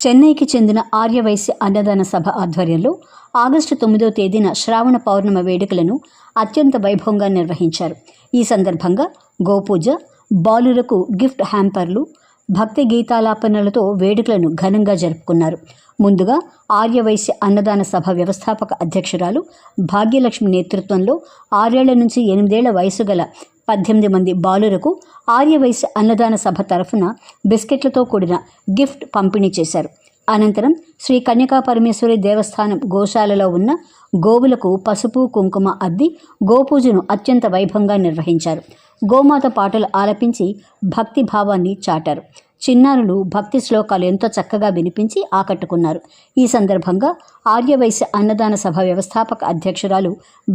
చెన్నైకి చెందిన ఆర్యవైశ్య అన్నదాన సభ ఆధ్వర్యంలో ఆగస్టు తొమ్మిదో తేదీన శ్రావణ పౌర్ణమ వేడుకలను అత్యంత వైభవంగా నిర్వహించారు. ఈ సందర్భంగా గోపూజ బాలులకు గిఫ్ట్ హ్యాంపర్లు భక్తి గీతాలాపనలతో వేడుకలను ఘనంగా జరుపుకున్నారు. ముందుగా ఆర్యవైశ్య అన్నదాన సభ వ్యవస్థాపక అధ్యక్షురాలు భాగ్యలక్ష్మి నేతృత్వంలో ఆరేళ్ళ నుంచి ఎనిమిదేళ్ళ వయసు గల పద్దెనిమిది మంది బాలురకు ఆర్యవైశ్య అన్నదాన సభ తరఫున బిస్కెట్లతో కూడిన గిఫ్ట్ పంపిణీ చేశారు. అనంతరం శ్రీ కన్యకా పరమేశ్వరి దేవస్థానం గోశాలలో ఉన్న గోవులకు పసుపు కుంకుమ అద్ది గోపూజను అత్యంత వైభవంగా నిర్వహించారు. గోమాత పాటలు ఆలపించి భక్తి భావాన్ని చాటారు. చిన్నారులు భక్తి శ్లోకాలు ఎంతో చక్కగా వినిపించి ఆకట్టుకున్నారు. ఈ సందర్భంగా ఆర్యవైశ్య అన్నదాన సభ వ్యవస్థాపక అధ్యక్షురాలు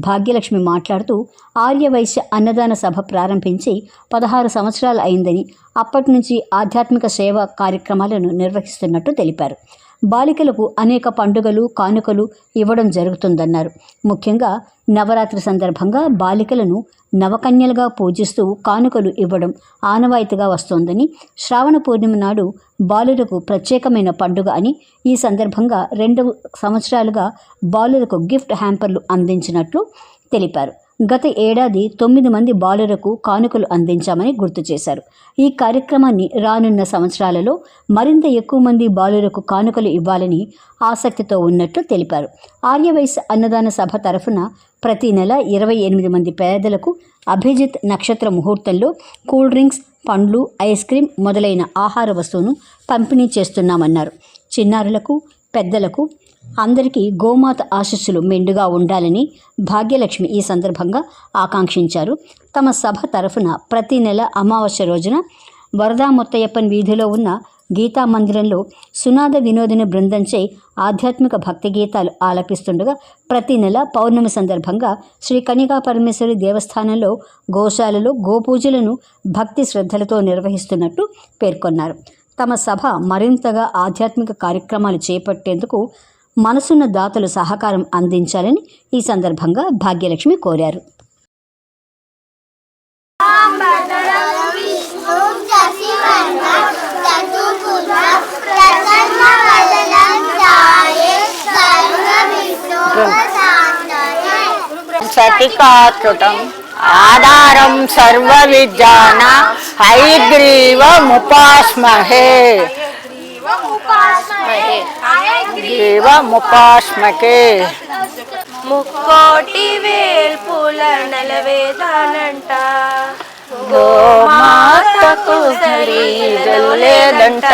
భాగ్యలక్ష్మి మాట్లాడుతూ ఆర్యవైశ్య అన్నదాన సభ ప్రారంభించి పదహారు సంవత్సరాలు అయిందని అప్పటి నుంచి ఆధ్యాత్మిక సేవ కార్యక్రమాలను నిర్వహిస్తున్నట్టు తెలిపారు. బాలికలకు అనేక పండుగలు కానుకలు ఇవ్వడం జరుగుతుందన్నారు. ముఖ్యంగా నవరాత్రి సందర్భంగా బాలికలను నవకన్యలుగా పూజిస్తూ కానుకలు ఇవ్వడం ఆనవాయితీగా వస్తోందని శ్రావణ పూర్ణిమ నాడు బాలులకు ప్రత్యేకమైన పండుగ అని ఈ సందర్భంగా రెండు సంవత్సరాలుగా బాలులకు గిఫ్ట్ హ్యాంపర్లు అందించినట్లు తెలిపారు. గత ఏడాది తొమ్మిది మంది బాలురకు కానుకలు అందించామని గుర్తు చేశారు. ఈ కార్యక్రమాన్ని రానున్న సంవత్సరాలలో మరింత ఎక్కువ మంది బాలురకు కానుకలు ఇవ్వాలని ఆసక్తితో ఉన్నట్లు తెలిపారు. ఆర్యవైశ్య అన్నదాన సభ తరఫున ప్రతి నెల ఇరవై ఎనిమిది మంది పేదలకు అభిజిత్ నక్షత్ర ముహూర్తంలో కూల్ డ్రింక్స్ పండ్లు ఐస్ క్రీం మొదలైన ఆహార వస్తువును పంపిణీ చేస్తున్నామన్నారు. చిన్నారులకు పెద్దలకు అందరికీ గోమాత ఆశస్సులు మెండుగా ఉండాలని భాగ్యలక్ష్మి ఈ సందర్భంగా ఆకాంక్షించారు. తమ సభ తరఫున ప్రతి నెల అమావాస్య రోజున వరదా ముత్తయ్యప్పన్ వీధిలో ఉన్న గీతా మందిరంలో సునాద వినోదిని బృందంచే ఆధ్యాత్మిక భక్తి గీతాలు ఆలపిస్తుండగా ప్రతి నెల పౌర్ణమి సందర్భంగా శ్రీ కనికా పరమేశ్వరి దేవస్థానంలో గోశాలలో గోపూజలను భక్తి శ్రద్ధలతో నిర్వహిస్తున్నట్టు పేర్కొన్నారు. తమ సభ మరింతగా ఆధ్యాత్మిక కార్యక్రమాలు చేపట్టేందుకు మనసున్న దాతలు సహకారం అందించాలని ఈ సందర్భంగా భాగ్యలక్ష్మి కోరారు. సతికాత్రుటం ఆధారం సర్వ విద్యాన హైగ్రీవముపాస్మహే గ్రీవముపాస్మకే ముక్కోటి వేల్పుల నలవేదానంట. గోమాతకు శరీరం లేదంట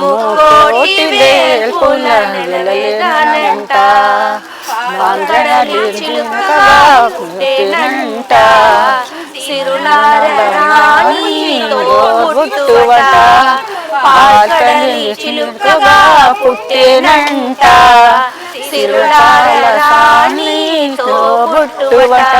ముక్కోటి వేల్పుల లేదంట పుట్టినంట. సిరునారాణితో పుట్టువట పాటని చిలుకగా పుట్టినంట సిరుడాలసానితో పుట్టువట.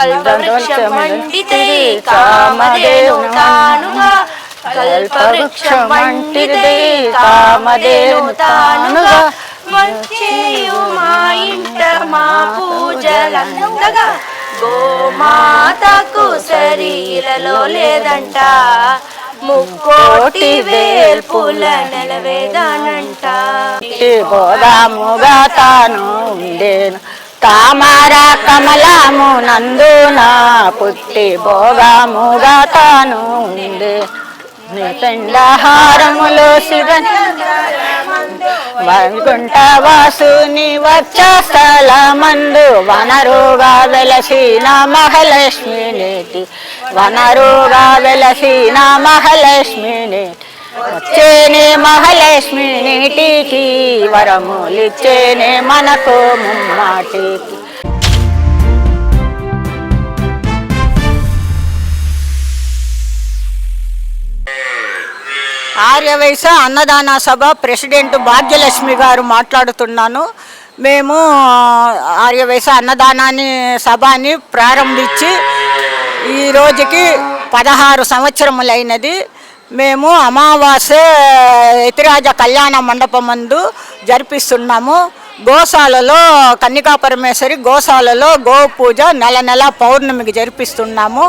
కల్పవృక్షమంటితే కామదేవు తానుగా. కల్పవృక్షమంటితే కామదేవు తానుగా. వచ్చేయు మా ఇంట మా పూజలందగా. గోమాతకు శరీరలో లేదంట. ముక్కోటి వేల్పుల నెలవేదానంట. బోధాముగా తాను ఉండేను. తామర కమలము నందున పుట్టి భోగాముగా తాను ఉండే పిండహారములో శివ వైకుంఠ వాసుని వచ్చ స్థలమందు వనరుగా వెలసిన మహాలక్ష్మి నేటి వనరుగా వెలసిన మహాలక్ష్మి నేటి వచ్చేనే మహాలక్ష్మి నీటికి వరములిచ్చేనే మనకు ముమ్మాటికి. ఆర్యవైశ్య అన్నదాన సభ ప్రెసిడెంట్ భాగ్యలక్ష్మి గారు మాట్లాడుతున్నాను. మేము ఆర్యవైశ్య అన్నదానాన్ని సభని ప్రారంభించి ఈ రోజుకి పదహారు సంవత్సరములైనది. మేము అమావాస్య యతిరాజ కళ్యాణ మండపం మందు జరిపిస్తున్నాము. గోశాలలో కన్నికా పరమేశ్వరి గోశాలలో గో పూజ నెల నెల పౌర్ణమికి జరిపిస్తున్నాము.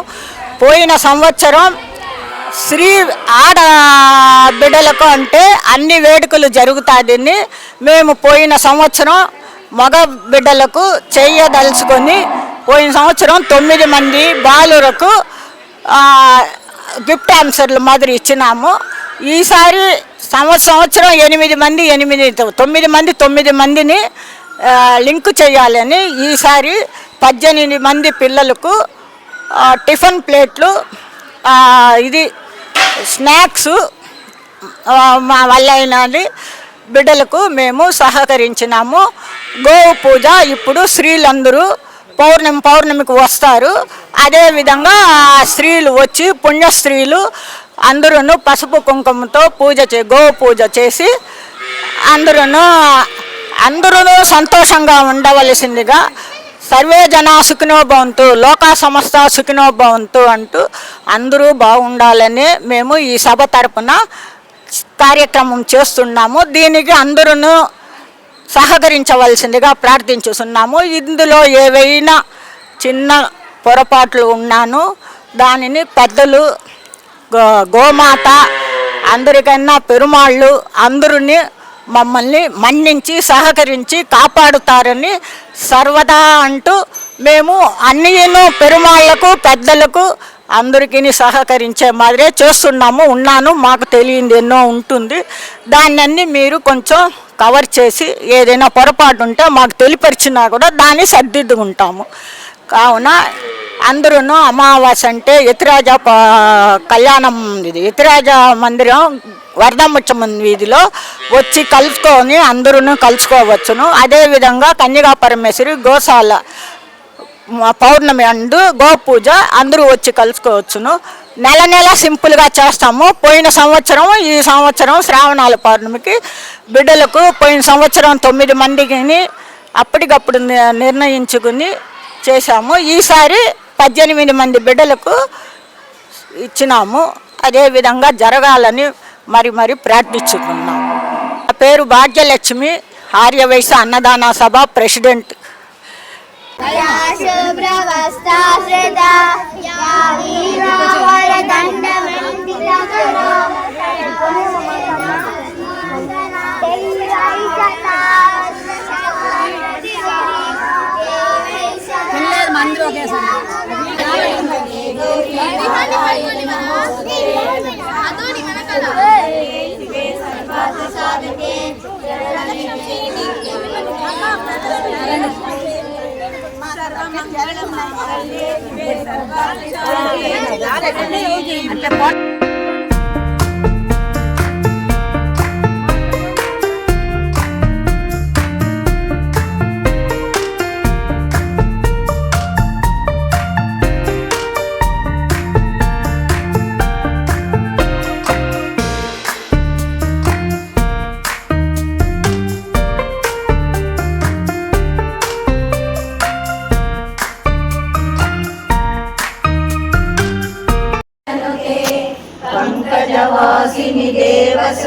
పోయిన సంవత్సరం స్త్రీ ఆడ బిడ్డలకు అంటే అన్ని వేడుకలు జరుగుతుందని మేము పోయిన సంవత్సరం మగ బిడ్డలకు చేయదలుచుకొని పోయిన సంవత్సరం తొమ్మిది మంది బాలురకు గిఫ్ట్ ఆన్సర్లు మాదిరి ఇచ్చినాము. ఈసారి సంవత్సరం సంవత్సరం ఎనిమిది మంది ఎనిమిది తొమ్మిది మంది తొమ్మిది మందిని లింక్ చేయాలని ఈసారి పద్దెనిమిది మంది పిల్లలకు టిఫిన్ ప్లేట్లు ఇది స్నాక్స్ మా వల్ల బిడ్డలకు మేము సహకరించినాము. గోవు పూజ ఇప్పుడు స్త్రీలందరూ పౌర్ణమి పౌర్ణమికి వస్తారు. అదేవిధంగా స్త్రీలు వచ్చి పుణ్య స్త్రీలు అందరూ పసుపు కుంకుమతో పూజ చే గోవు పూజ చేసి అందరూ అందరూ సంతోషంగా ఉండవలసిందిగా సర్వే జనా సుఖినో భవంతు లోకా సమస్త సుఖినో భవంతు అంటూ అందరూ బాగుండాలని మేము ఈ సభ తరపున కార్యక్రమం చేస్తున్నాము. దీనికి అందరూ సహకరించవలసిందిగా ప్రార్థించుతున్నాము ఇందులో ఏవైనా చిన్న పొరపాట్లు ఉన్నాను దానిని పెద్దలు గో గోమాత అందరికన్నా పెరుమాళ్ళు అందరినీ మమ్మల్ని మన్నించి సహకరించి కాపాడుతారని సర్వదా అంటూ మేము అన్నిను పెరుమాళ్ళకు పెద్దలకు అందరికీ సహకరించే మాదిరే చేస్తున్నాము ఉన్నాను మాకు తెలియంది ఎన్నో ఉంటుంది. దాన్ని మీరు కొంచెం కవర్ చేసి ఏదైనా పొరపాటు ఉంటే మాకు తెలిపరిచినా కూడా దాన్ని సర్దిద్దుకుంటాము. కావున అందరూ అమావాస్య అంటే యతిరాజ కళ్యాణం ఇది. యతిరాజ మందిరం వరదముచ్చం వీధిలో వచ్చి కలుసుకొని అందరూ కలుసుకోవచ్చును. అదేవిధంగా కన్యగా పరమేశ్వరి గోశాల పౌర్ణమి అందు గోపూజ అందరూ వచ్చి కలుసుకోవచ్చును. నెల నెల సింపుల్గా చేస్తాము. పోయిన సంవత్సరం ఈ సంవత్సరం శ్రావణాల పౌర్ణమికి బిడ్డలకు పోయిన సంవత్సరం తొమ్మిది మందికి అప్పటికప్పుడు ని- నిర్ణయించుకుని చేశాము. ఈసారి పద్దెనిమిది మంది బిడ్డలకు ఇచ్చినాము. అదేవిధంగా జరగాలని మరి మరి ప్రార్థించుకున్నాం నా పేరు భాగ్యలక్ష్మి ఆర్యవైశ్య అన్నదాన సభ ప్రెసిడెంట్. అందరూ அந்த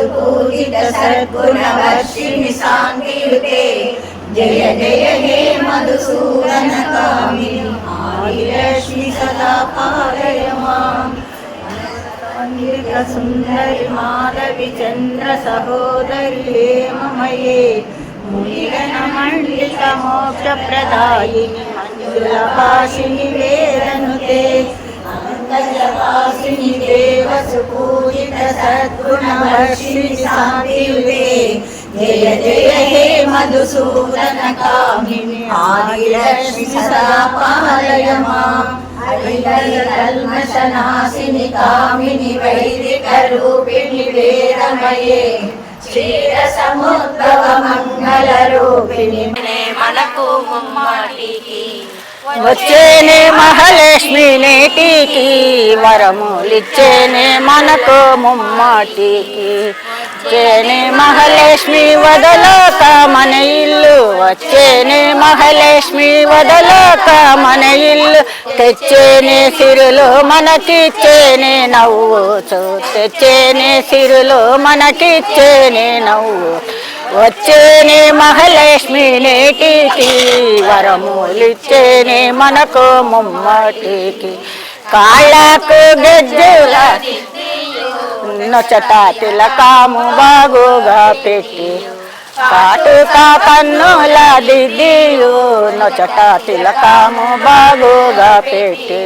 దేవసుపూజిత సద్గుణవర్షిణి సాంకీర్తే జయ జయ హే మధుసూదన కామిని ఆదిలక్ష్మి సదా పాలయ మాం అమృత సుందరి మాధవి చంద్ర సహోదరి హేమమయే మునిగణ మండిత మోక్ష ప్రదాయిని మంజుల భాషిని వేదనుతే పంకజవాసిని దేవసుపూజిత సద్గుణవర్షిణి శాంతివే జయ జయ హే మధుసూదన కామిని ఆదిలక్ష్మి సదా పాలయ మాం కల్మశనాశిని కామిని వైదిక రూపిణి వేదమయే. క్షీర సముద్భవ మంగళ రూపిణి మనకు ముమ్మాటికి వచ్చేనే మహాలక్ష్మి నేటికి వరములిచ్చేనే మనకు ముమ్మాటికి. వచ్చేనే మహాలక్ష్మి వదలక మన ఇల్లు వచ్చేనే మహాలక్ష్మి వదలక మన ఇల్లు. తెచ్చేనే సిరులు మనకిచ్చేనే నవ్వు తెచ్చేనే సిరులు మనకిచ్చేనే నవ్వు. వచ్చేనే మహాలక్ష్మి నేటికి వరములిచ్చేనే మనకు ముమ్మటికి. కాళ్ళకు గజ్జుల నొచ్చట తిలకాము బాగుగా పెట్టి. కాటుక పన్నుల దిద్దియు నొచ్చట తిలకాము బాగుగా పెట్టి.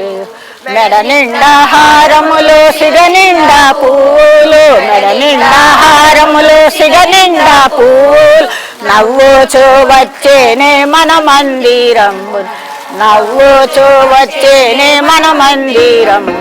మెడ నిండా హారములు సిగ నిండా పూలు. మెడ నిండా హారములు సిగ నిండా పూలు. నవ్వుచు వచ్చేనే మన మందిరము నవ్వుచు వచ్చేనే మన మందిరము